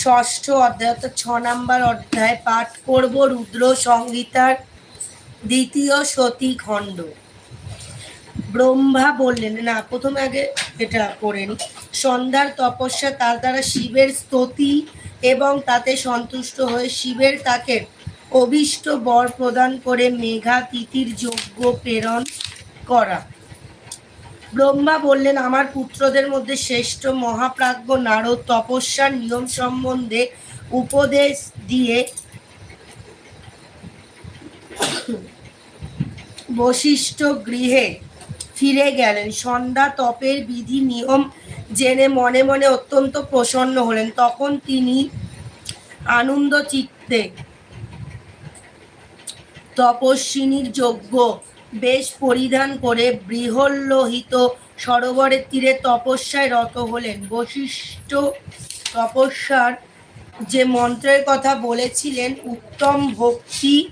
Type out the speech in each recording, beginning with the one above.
ষষ্ঠ অধ্যায় অর্থাৎ ছ নাম্বার অধ্যায় পাঠ করব রুদ্র সংহিতার দ্বিতীয় সতী খণ্ড ব্রহ্মা বললেন, না, প্রথমে আগে এটা করেন সন্ধ্যার তপস্যা তার দ্বারা শিবের স্তুতি এবং তাতে সন্তুষ্ট হয়ে শিবের তাকে অভীষ্ট বর প্রদান করে মেঘা তিথির যোগ্য প্রেরণ করা। ব্রহ্মা বললেন, আমার পুত্রদের মধ্যে শ্রেষ্ঠ মহাপ্রাজ্ঞ নারদ তপস্যার নিয়ম সম্বন্ধে উপদেশ দিয়ে বশিষ্ঠ গৃহে ফিরে গেলেন। সন্ধ্যা তপের বিধি নিয়ম জেনে মনে মনে অত্যন্ত প্রসন্ন হলেন। তখন তিনি আনন্দ চিত্তে তপস্বিনীর যজ্ঞ বেশ পরিধান করে বৃহল্লোহিত সরোবরের তীরে তপস্যায় রত হলেন। বশিষ্ঠ তপস্যার যে মন্ত্রের কথা বলেছিলেন, উত্তম ভক্তি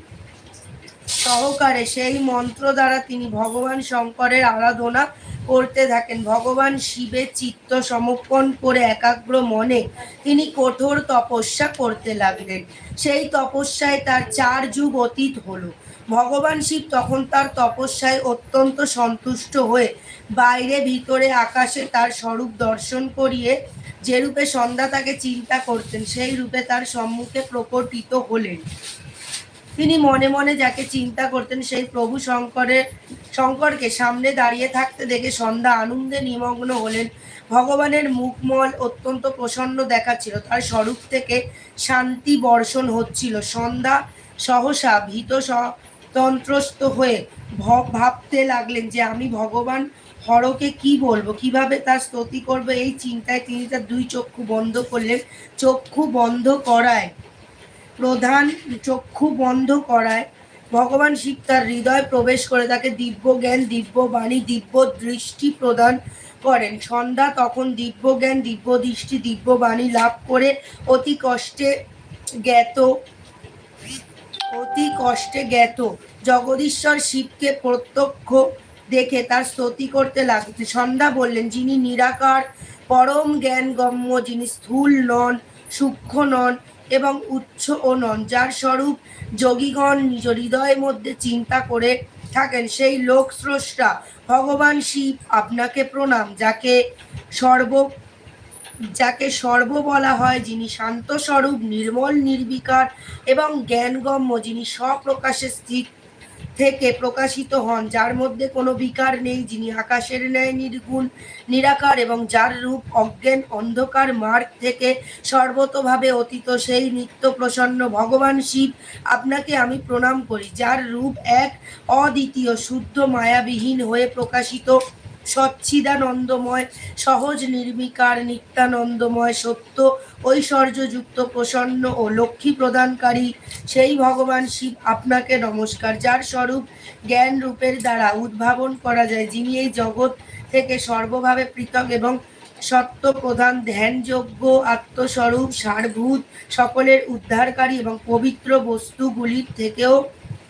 সহকারে সেই মন্ত্র দ্বারা তিনি ভগবান শঙ্করের আরাধনা করতে থাকেন। ভগবান শিবের চিত্ত সমর্পণ করে একাগ্র মনে তিনি কঠোর তপস্যা করতে লাগলেন। সেই তপস্যায় তার চার যুগ অতীত হলো। ভগবান শিব তখন তার তপস্যায় অত্যন্ত সন্তুষ্ট হয়ে বাইরে ভিতরে আকাশে তার স্বরূপ দর্শন করিয়ে যে রূপে সন্ধ্যা তাকে চিন্তা করতেন, সেই রূপে তার সম্মুখে প্রকটিত হলেন। তিনি মনে মনে যাকে চিন্তা করতেন, সেই প্রভু শঙ্করের শঙ্করকে সামনে দাঁড়িয়ে থাকতে দেখে সন্ধ্যা আনন্দে নিমগ্ন হলেন। ভগবানের মুখমল অত্যন্ত প্রসন্ন দেখাচ্ছিল, তার স্বরূপ থেকে শান্তি বর্ষণ হচ্ছিল। সন্ধ্যা সহসা ভীত তন্ত্রস্থ হয়ে ভাবতে লাগলেন যে আমি ভগবান হরকে কি বলব? কীভাবে তার স্তুতি করব? এই চিন্তায় তিনি তার দুই চক্ষু বন্ধ করলেন। চক্ষু বন্ধ করায়। প্রধান চক্ষু বন্ধ করায়। ভগবান শিব তার হৃদয় প্রবেশ করে তাকে দিব্য জ্ঞান, দিব্য বাণী, দিব্য দৃষ্টি প্রদান করেন। সন্ধ্যা তখন দিব্য জ্ঞান, দিব্য দৃষ্টি, দিব্য বাণী লাভ করে অতি কষ্টে জ্ঞাত অতি কষ্টে জ্ঞাত। জগদীশ্বর শিবকে প্রত্যক্ষ দেখে তার স্তুতি করতে লাগছে সন্ধ্যা বললেন, যিনি নিরাকার, পরম জ্ঞান গম্য যিনি স্থূল নন, সূক্ষ্ম নন এবং উচ্চ ও নন, যার স্বরূপ যোগীগণ নিজ হৃদয়ের মধ্যে চিন্তা করে থাকেন, সেই লোক স্রষ্টা ভগবান শিব আপনাকে প্রণাম, যাকে সর্ব যাকে সর্ব বলা হয়, যিনি শান্ত স্বরূপ নির্মল, নির্বিকার এবং জ্ঞানগম্য, যিনি স্বপ্রকাশে স্থিত থেকে প্রকাশিত হন, যার মধ্যে কোনো বিকার নেই, যিনি আকাশের ন্যায় নির্গুণ, নিরাকার এবং যার রূপ অজ্ঞান, অন্ধকার মার্গ থেকে সর্বতভাবে অতীত, সেই নিত্য প্রসন্ন ভগবান শিব। আপনাকে আমি প্রণাম করি, যার রূপ এক অদ্বিতীয়, শুদ্ধ, মায়াবিহীন হয়ে প্রকাশিত সচ্ছিদানন্দময়, সহজ নির্বিকার নিত্যানন্দময়, সত্য ঐশ্বর্যযুক্ত, প্রসন্ন ও লক্ষ্মী প্রদানকারী। সেই ভগবান শিব আপনাকে নমস্কার। যার স্বরূপ জ্ঞান রূপের দ্বারা উদ্ভাবন করা যায়, যিনি এই জগৎ থেকে সর্বভাবে পৃথক এবং সত্য প্রধান, ধ্যানযোগ্য, আত্মস্বরূপ, সারভূত, সকলের উদ্ধারকারী এবং পবিত্র বস্তুগুলির থেকেও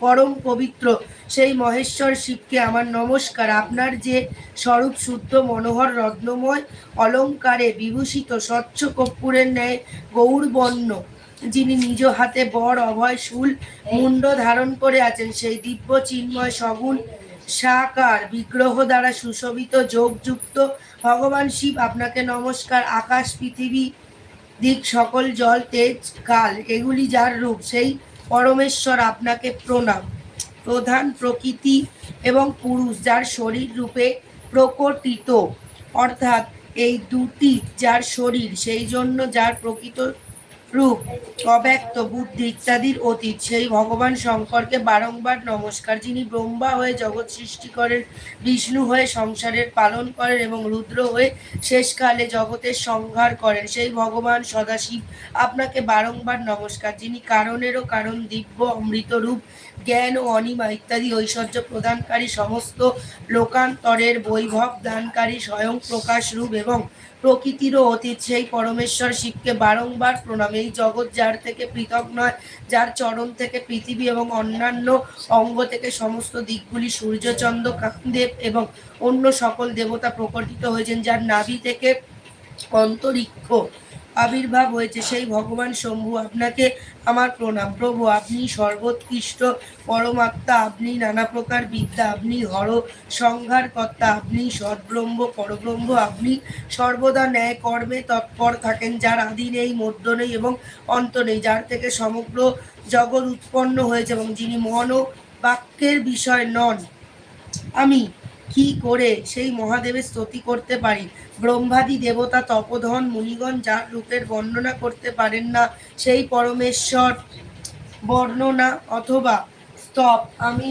পরম পবিত্র। সেই মহেশ্বর শিবকে আমার নমস্কার। আপনার যে স্বরূপ শুদ্ধ, মনোহর, রত্নময়, অলঙ্কারে বিভূষিত, স্বচ্ছ কর্পূরের ন্যায় গৌরবর্ণ, যিনি নিজ হাতে বর, অভয়, শুল মুন্ড ধারণ করে আছেন, সেই দিব্য চিন্ময়, সগুণ, সাকার, বিগ্রহ দ্বারা সুশোভিত, যোগযুক্ত ভগবান শিব, আপনাকে নমস্কার। আকাশ, পৃথিবী, দিক, সকল, জল, তেজ, কাল, এগুলি যার রূপ, সেই পরমেশ্বর আপনাকে প্রণাম। প্রধান প্রকৃতি এবং পুরুষ যার শরীর রূপে প্রকটিত, অর্থাৎ এই দুটি যার শরীর, সেই জন্য যার প্রকৃত রূপ, অব্যক্ত বুদ্ধি ইত্যাদির অতীত। সেই ভগবান শঙ্করকে বারংবার নমস্কার, যিনি ব্রহ্মা হয়ে জগৎ সৃষ্টি করেন, বিষ্ণু হয়ে সংসারের পালন করেন এবং রুদ্র হয়ে শেষকালে জগতের সংহার করেন, সেই ভগবান সদাশিব আপনাকে বারংবার নমস্কার, যিনি কারণেরও কারণ, দিব্য, অমৃত রূপ, জ্ঞান ও অনিমা ইত্যাদি ঐশ্বর্য প্রদানকারী সমস্ত লোকান্তরের বৈভব দানকারী স্বয়ং প্রকাশ রূপ এবং প্রকৃতিরও অতীত, সেই পরমেশ্বর শিবকে বারংবার প্রণাম। এই জগৎ যার থেকে পৃথক নয়, যার চরণ থেকে পৃথিবী এবং অন্যান্য অঙ্গ থেকে সমস্ত দিকগুলি সূর্যচন্দ্র কামদেব এবং অন্য সকল দেবতা প্রকটিত হয়েছেন, যার নাভি থেকে অন্তরিক্ষ। আবির্ভাব হয়েছে। সেই ভগবান শম্ভু, আপনাকে আমার প্রণাম। প্রভু, আপনি সর্বোৎকৃষ্ট পরমাত্মা, আপনি নানা প্রকার বিদ্যা, আপনি হর সংহার কর্তা আপনি সদ্ব্রহ্ম, পরব্রহ্ম, আপনি সর্বদা ন্যায় কর্মে তৎপর থাকেন, যার আদি নেই, মধ্য নেই এবং অন্ত নেই, যার থেকে সমগ্র জগৎ উৎপন্ন হয়েছে এবং যিনি মন ও বাক্যের বিষয় নন, আমি কি করে সেই মহাদেবের স্তুতি করতে পারি? ব্রহ্মাদি দেবতা, তপধন, মুনিগণ যার রূপের বর্ণনা করতে পারেন না, সেই পরমেশ্বর বর্ণনা অথবা স্তব আমি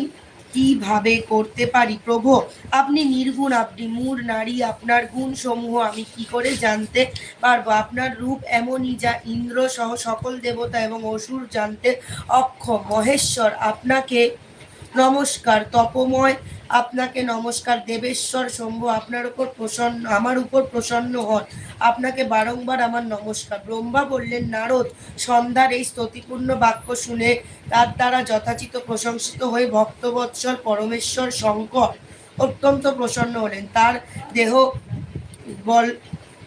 কীভাবে করতে পারি? প্রভু, আপনি নির্গুণ, আপনি মূর নারী, আপনার গুণ সমূহ আমি কি করে জানতে পারব? আপনার রূপ এমনই যা ইন্দ্র সহ সকল দেবতা এবং অসুর জানতে অক্ষম। মহেশ্বর, আপনাকে নমস্কার। তপময় আপনাকে নমস্কার, দেবেশ্বর শম্ভু আপনার উপর প্রসন্ন, আমার উপর প্রসন্ন হন। আপনাকে বারংবার আমার নমস্কার। ব্রহ্মা বললেন, নারদ, সন্ধ্যার এই স্তুতিপূর্ণ বাক্য শুনে তার দ্বারা যথাচিত প্রশংসিত হয়ে ভক্তবৎসল পরমেশ্বর শঙ্কর অত্যন্ত প্রসন্ন হলেন। তার দেহ বল,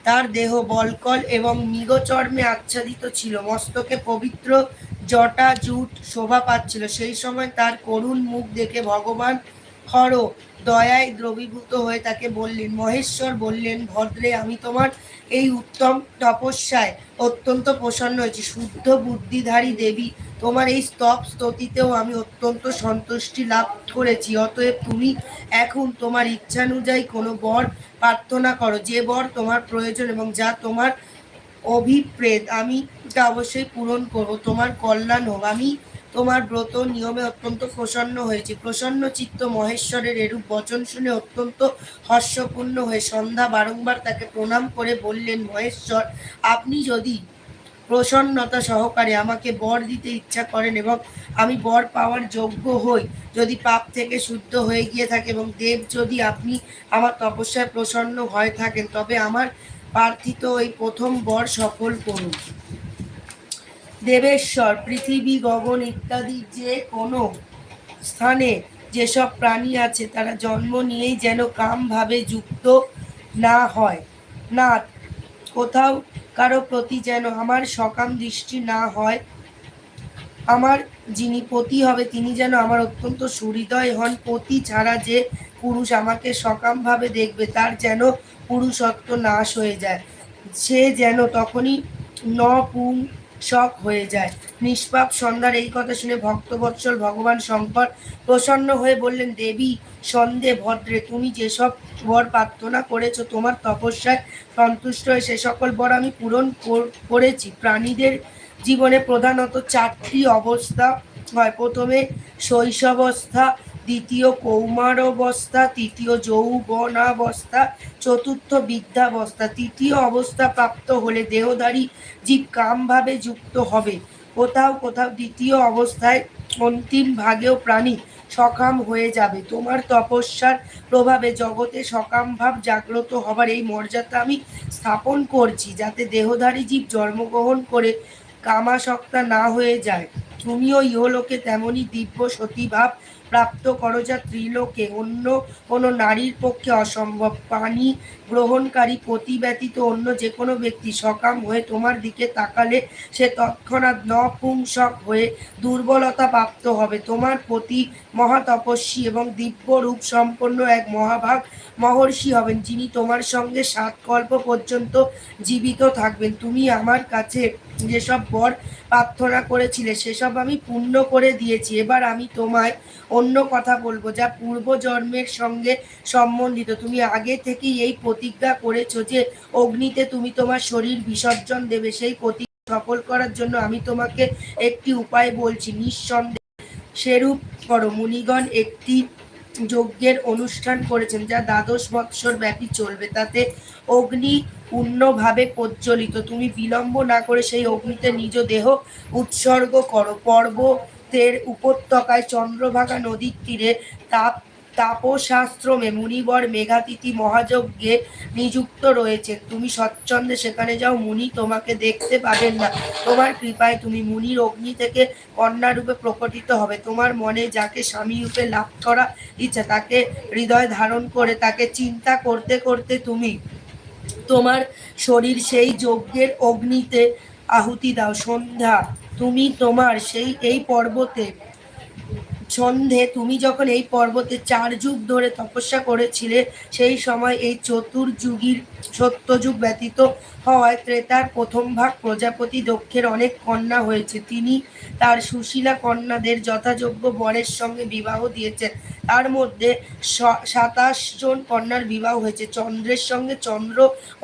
তার দেহ বলকল এবং মৃগচর্মে আচ্ছাদিত ছিল। মস্তকে পবিত্র জটা জুট শোভা পাচ্ছিল। সেই সময় তার করুণ মুখ দেখে ভগবান হর দয়ায় দ্রবীভূত হয়ে তাকে বললেন, মহেশ্বর বললেন, ভদ্রে, আমি তোমার এই উত্তম তপস্যায় অত্যন্ত প্রসন্ন হয়েছি। শুদ্ধ বুদ্ধিধারী দেবী, তোমার এই স্তব স্তুতিতেও আমি অত্যন্ত সন্তুষ্টি লাভ করেছি। অতএব তুমি এখন তোমার ইচ্ছানুযায়ী কোনো বর প্রার্থনা করো। যে বর তোমার প্রয়োজন এবং যা তোমার অভিপ্রেত, আমি তা অবশ্যই পূরণ করব। তোমার কল্যাণ হোক। আমি তোমার ব্রত নিয়মে অত্যন্ত প্রসন্ন হয়েছে। প্রসন্ন চিত্ত মহেশ্বরের এরূপ বচন শুনে অত্যন্ত হর্ষপূর্ণ হয়ে সন্ধ্যা বারংবার তাকে প্রণাম করে বললেন, মহেশ্বর, আপনি যদি প্রসন্নতা সহকারে আমাকে বর দিতে ইচ্ছা করেন এবং আমি বর পাওয়ার যোগ্য হই, যদি পাপ থেকে শুদ্ধ হয়ে গিয়ে থাকে এবং দেব যদি আপনি আমার তপস্যায় প্রসন্ন হয়ে থাকেন, তবে আমার প্রার্থিত এই প্রথম বর সফল করুন। দেবেশ্বর, পৃথিবী, গগন ইত্যাদি যে কোনো স্থানে যেসব প্রাণী আছে, তারা জন্ম নিয়েই যেন কামভাবে যুক্ত না হয়। না কোথাও কারও প্রতি যেন আমার সকাম দৃষ্টি না হয়, আমার যিনি পতি হবে, তিনি যেন আমার অত্যন্ত সুহৃদয় হন। পতি ছাড়া যে পুরুষ আমাকে সকামভাবে দেখবে, তার যেন পুরুষত্ব নাশ হয়ে যায়। সে যেন তখনই ন পুং শখ হয়ে যায়। নিষ্পাপ সন্ধ্যার এই কথা শুনে ভক্তবৎসল ভগবান শঙ্কর প্রসন্ন হয়ে বললেন, দেবী, সন্ধে ভদ্রে, তুমি যেসব বর প্রার্থনা করেছ, তোমার তপস্যায় সন্তুষ্ট হয়ে সে সকল বর আমি পূরণ করেছি। প্রাণীদের জীবনে প্রধানত চারটি অবস্থা হয়। প্রথমে শৈশবাবস্থা দ্বিতীয় কৌমারাবস্থা, তৃতীয় যৌবনাবস্থা, চতুর্থ বৃদ্ধাবস্থা তৃতীয় অবস্থা প্রাপ্ত হলে দেহধারী জীব কামভাবে যুক্ত হবে। কোথাও কোথাও দ্বিতীয় অবস্থায় অন্তিম ভাগেও প্রাণী সকাম হয়ে যাবে। তোমার তপস্যার প্রভাবে জগতে সকাম ভাব জাগ্রত হবার এই মর্যাদা আমি স্থাপন করছি, যাতে দেহধারী জীব জন্মগ্রহণ করে কামাসক্তা না হয়ে যায়। তুমিও ইহলোকে তেমনি দিব্য সতীভাব প্রাপ্ত করো যা ত্রিলোকে। অন্য কোনো নারীর পক্ষে অসম্ভব। পানি গ্রহণকারী পতি ব্যতীত অন্য যে কোনো ব্যক্তি সকাম হয়ে তোমার দিকে তাকালে সে তৎক্ষণাৎ নপুংসক হয়ে দুর্বলতা প্রাপ্ত হবে। তোমার প্রতি মহাতপস্বী এবং দিব্য রূপ সম্পন্ন এক মহাভাগ মহর্ষি হবেন, যিনি তোমার সঙ্গে সাত কল্প পর্যন্ত জীবিত থাকবেন। তুমি আমার কাছে যেসব বর প্রার্থনা করেছিলে, সেসব আমি পূর্ণ করে দিয়েছি। এবার আমি তোমায় অন্য কথা বলব, যা পূর্বজন্মের সঙ্গে সম্বন্ধিত। তুমি আগে থেকেই এই প্রতিজ্ঞা করেছ যে, অগ্নিতে তুমি তোমার শরীর বিসর্জন দেবে। সেই প্রতিজ্ঞা সফল করার জন্য আমি তোমাকে একটি উপায় বলছি। নিঃসন্দেহ সেরূপ করো। মুনিগণ একটি যজ্ঞের অনুষ্ঠান করেছেন, যা দ্বাদশ বৎসর ব্যাপী চলবে। তাতে অগ্নি পূর্ণভাবে প্রজ্বলিত। তুমি বিলম্ব না করে সেই অগ্নিতে নিজ দেহ উৎসর্গ করো। পর্বতের উপত্যকায় চন্দ্রভাগা নদীর তীরে তাপ তাপশাস্ত্রমে মুনিবর মেঘাতিথি মহাযজ্ঞে নিযুক্ত রয়েছে। তুমি স্বচ্ছন্দে সেখানে যাও, মুনি তোমাকে দেখতে পাবেন না। তোমার কৃপায় তুমি মুনির অগ্নি থেকে কন্যা রূপে প্রকটিত হবে। তোমার মনে যাকে স্বামী রূপে লাভ করা ইচ্ছা, তাকে হৃদয় ধারণ করে, তাকে চিন্তা করতে করতে তুমি তোমার শরীর সেই যজ্ঞের অগ্নিতে আহুতি দাও। সন্ধ্যা, তুমি তোমার সেই, এই পর্বতে সন্ধে তুমি যখন এই পর্বতে চার যুগ ধরে তপস্যা করেছিলে, সেই সময় এই চতুর্যুগীর সত্যযুগ ব্যতীত হওয়ায় ত্রেতার প্রথম ভাগ প্রজাপতি দক্ষের অনেক কন্যা হয়েছে। তিনি তার সুশীলা কন্যাদের যথাযোগ্য বরের সঙ্গে বিবাহ দিয়েছেন। তার মধ্যে সাতাশ জন কন্যার বিবাহ হয়েছে। চন্দ্রের সঙ্গে চন্দ্র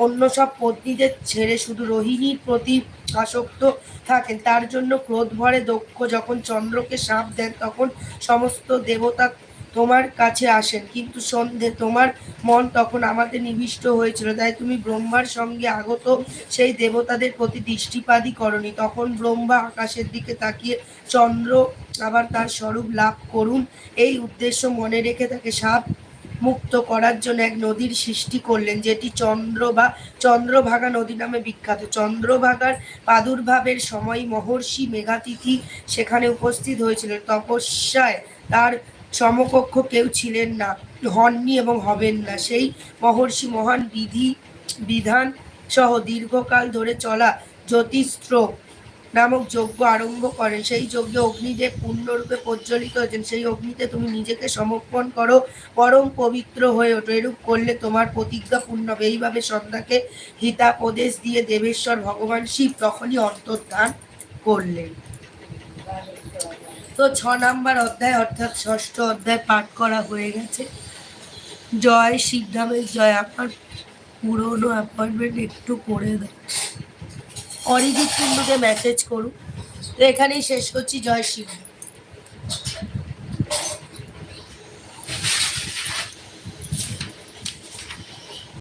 অন্য সব পত্নীদের ছেড়ে শুধু রোহিণীর প্রতি আসক্ত থাকেন। তার জন্য ক্রোধ ভরে দক্ষ যখন চন্দ্রকে সাপ দেন, তখন সমস্ত দেবতা তোমার কাছে আসেন। কিন্তু সন্ধে তোমার মন তখন আমাদের নিবিষ্ট হয়েছিল। তাই তুমি ব্রহ্মার সঙ্গে আগত সেই দেবতাদের প্রতি দৃষ্টিপাতই করনি। তখন ব্রহ্মা আকাশের দিকে তাকিয়ে চন্দ্র আবার তার স্বরূপ লাভ করুন, এই উদ্দেশ্য মনে রেখে তাকে সাপ মুক্ত করার জন্য এক নদীর সৃষ্টি করলেন, যেটি চন্দ্র বা চন্দ্রভাগা নদী নামে বিখ্যাত। চন্দ্রভাগার প্রাদুর্ভাবের সময় মহর্ষি মেঘাতিথি সেখানে উপস্থিত হয়েছিলেন। তপস্যায় তার সমকক্ষ কেউ ছিলেন না, হননি এবং হবেন না। সেই মহর্ষি মহান বিধি, বিধান সহ দীর্ঘকাল ধরে চলা জ্যোতিষ্ঠ নামক যজ্ঞ আরম্ভ করেন। সেই যজ্ঞে অগ্নিদেব পূর্ণরূপে প্রজ্বলিত হয়েছেন। সেই অগ্নিতে তুমি নিজেকে সমর্পণ করো, পরম পবিত্র হয়ে ওঠো। এরূপ করলে তোমার প্রতিজ্ঞা পূর্ণ হবে। এইভাবে সন্ধ্যাকে হিতাপদেশ দিয়ে দেবেশ্বর ভগবান শিব তখনই অন্তর্ধান করলেন। তো ছ নাম্বার অধ্যায়, অর্থাৎ ষষ্ঠ অধ্যায় পাঠ করা হয়ে গেছে। জয় শিবধামের জয়। আপনার পুরোনো অ্যাপয়েন্টমেন্ট একটু করে দাও। অরিজিৎ কুণ্ডুকে মেসেজ করুন তো এখানেই শেষ করছি। জয় শিব।